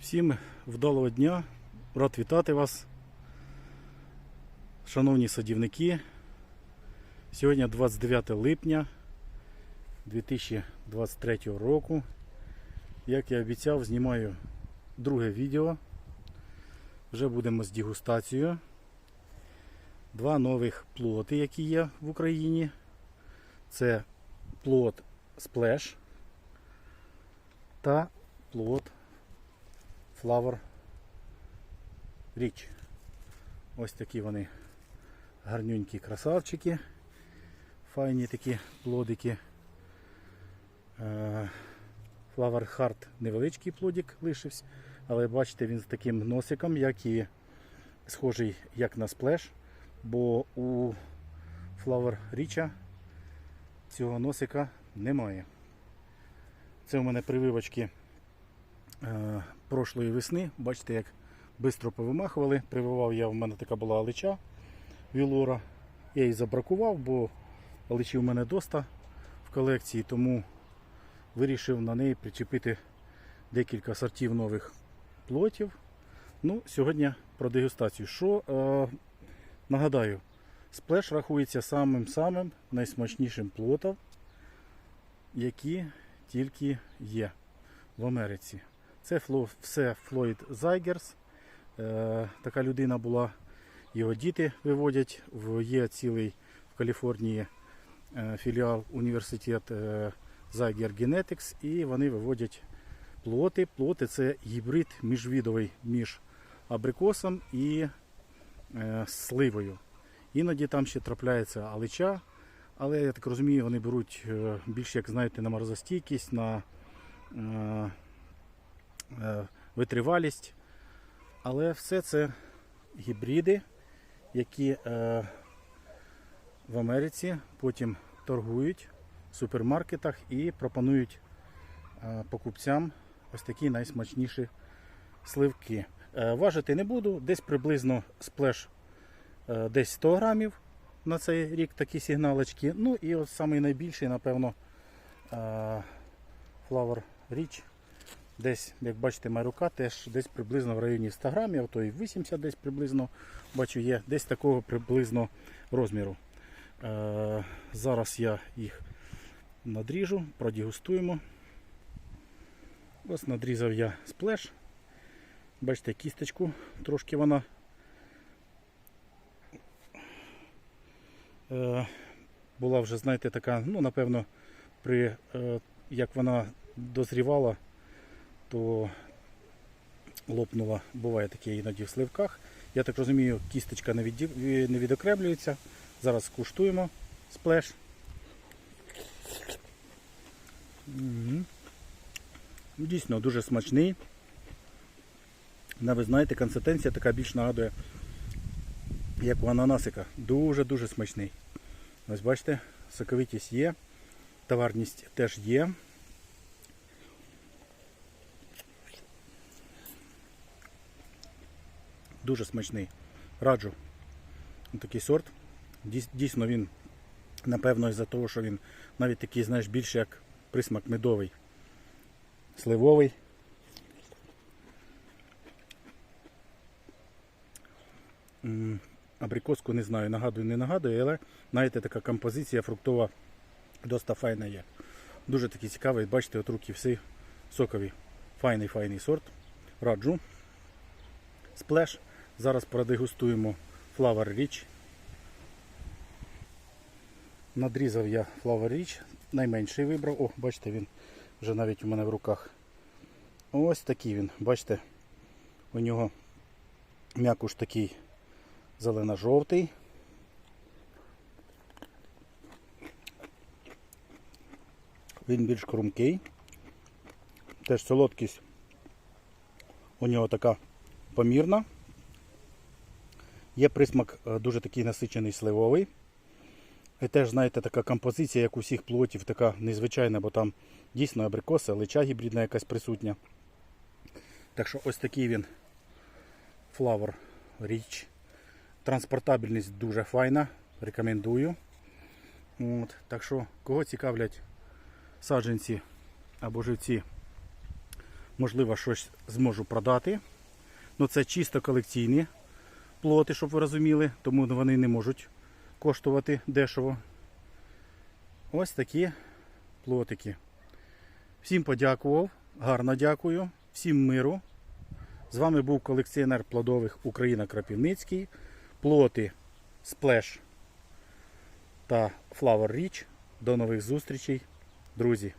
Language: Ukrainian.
Всім вдалого дня. Рад вітати вас, шановні садівники. Сьогодні 29 липня 2023 року. Як я обіцяв, знімаю друге відео. Вже будемо з дегустацією. Два нових плоти, які є в Україні. Це плод Splash та плод Flower Rich. Ось такі вони гарнюнькі красавчики. Файні такі плодики. Е, Flower Heart невеличкий плодик лишився, але бачите, він з таким носиком, як і схожий як на сплеш, бо у Flower Rich цього носика немає. Це у мене прививочки е, прошлої весни. Бачите, як швидко повимахували. Прививав я, в мене така була алича Вілора. Я її забракував, бо аличі у мене доста в колекції, тому вирішив на неї причепити декілька сортів нових плотів. Ну, Сьогодні про дегустацію. Що е, нагадаю, сплеш рахується самим-самим найсмачнішим плотом, які тільки є в Америці. Це все Флойд Зайгерс. Е, така людина була, його діти виводять. Є цілий в Каліфорнії е, філіал університет е, Зайгер Genetics і вони виводять плоти. Плоти це гібрид міжвідовий між абрикосом і сливою. Іноді там ще трапляється алича, але я так розумію, вони беруть е, більш, як знаєте, на морозостійкість, на витривалість. Але все це гібриди, які е, в Америці потім торгують в супермаркетах і пропонують е, покупцям ось такі найсмачніші сливки. Е, важити не буду, десь приблизно сплеш е, десь 100 грамів на цей рік такі сигналочки. Ну і от найбільший, напевно, е, Flower Rich. Десь, як бачите, моя рука теж десь приблизно в районі 100 грамів, а то і 80 десь приблизно бачу є, десь такого приблизно розміру. Е, зараз я їх надріжу, продегустуємо. Ось надрізав я сплеш. Бачите, кісточку, трошки вона е, була вже, знаєте, така, ну, напевно, при, е, як вона дозрівала, то лопнула, буває таке іноді в сливках. Я так розумію, кісточка не, відді- не відокремлюється. Зараз скуштуємо сплеш. Мгм. Дійсно дуже смачний. Ви знаєте, консистенція така більш нагадує, як у ананасика. Дуже-дуже смачний. Ось бачите, соковитість є, товарність теж є. Дуже смачний. Раджу. Такий сорт. Дійсно він, напевно, із-за того, що він навіть такий, знаєш, більше як присмак медовий. Сливовий. Абрикоску не знаю, нагадую, не нагадую, але знаєте, така композиція фруктова доста файна є. Дуже такий цікавий, бачите, от руки всі сокові. Файний файний сорт. Раджу. Сплеш. Зараз продегустуємо Flower Rich. Надрізав я Flower Rich. Найменший вибрав. О, бачите, він вже навіть у мене в руках. Ось такий він. Бачите, у нього м'якуш такий зелено-жовтий. Він більш хрумкий. Теж солодкість у нього така помірна. Є присмак е, дуже такий насичений сливовий. І теж, знаєте, така композиція, як у всіх плотів, така незвичайна, бо там дійсно абрикоса, лича гібридна якась присутня. Так що ось такий він Flower Rich. Транспортабельність дуже файна. Рекомендую. От, так що, кого цікавлять саджанці або живці можливо, щось зможу продати. Ну це чисто колекційні плоти, щоб ви розуміли, тому вони не можуть коштувати дешево. Ось такі плотики. Всім подякував, гарно дякую, всім миру. З вами був колекціонер плодових Україна Крапівницький. Плоти Splash та Flower Rich. До нових зустрічей, друзі!